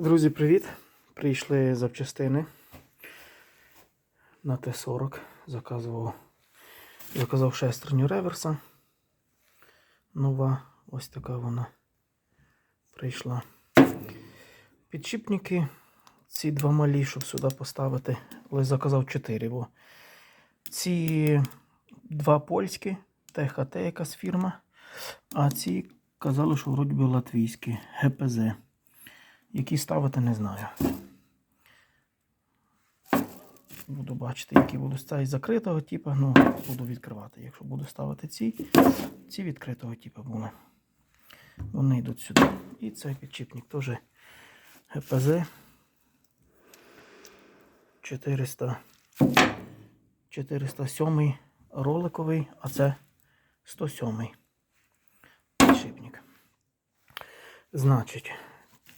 Друзі, привіт! Прийшли запчастини на Т-40. Заказував, заказав шестерню реверса. Нова, ось така вона прийшла. Підшипники. Ці два малі, щоб сюди поставити. Але заказав 4, бо ці два польські, ТХТ якась фірма. А ці казали, що вроді би латвійські, ГПЗ. Які ставити, не знаю. Буду бачити, які будуть ставити закритого типу, ну, буду відкривати. Якщо буду ставити ці, ці відкритого типу були. Вони йдуть сюди. І цей підчіпник теж ГПЗ 400, 407 роликовий, а це 107 підшипник. Значить,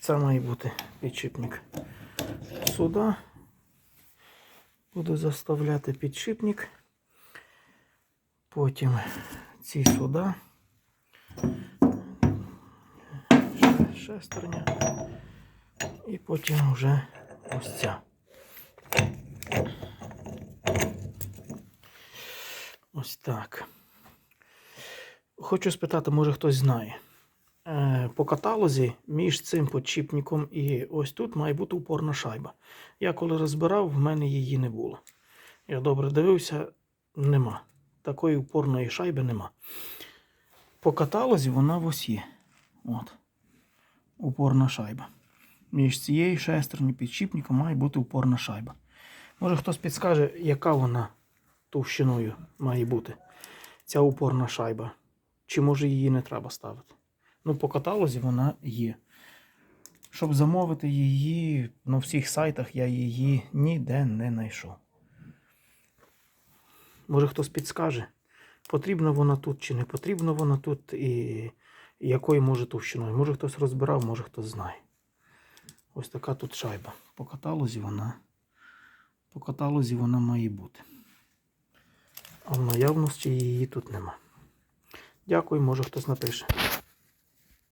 це має бути підшипник сюди. Буду заставляти підшипник. Потім ці сюди. Шестерня. І потім вже ось ця. Ось так. Хочу спитати, може хтось знає. По каталозі між цим подчіпником і ось тут має бути упорна шайба. Я коли розбирав, в мене її не було. Я добре дивився, нема. Такої упорної шайби нема. По каталозі вона ось є. От. Упорна шайба. Між цією шестерню підшипником має бути упорна шайба. Може хтось підскаже, яка вона товщиною має бути. Ця упорна шайба. Чи може її не треба ставити? Ну, по каталозі вона є. Щоб замовити її на всіх сайтах, я її ніде не знайшов. Може хтось підскаже, потрібна вона тут чи не потрібна вона тут, і якою може товщиною. Може хтось розбирав, може хтось знає. Ось така тут шайба. По каталозі вона, по каталозі вона має бути. А в наявності її тут нема. Дякую, може хтось напише.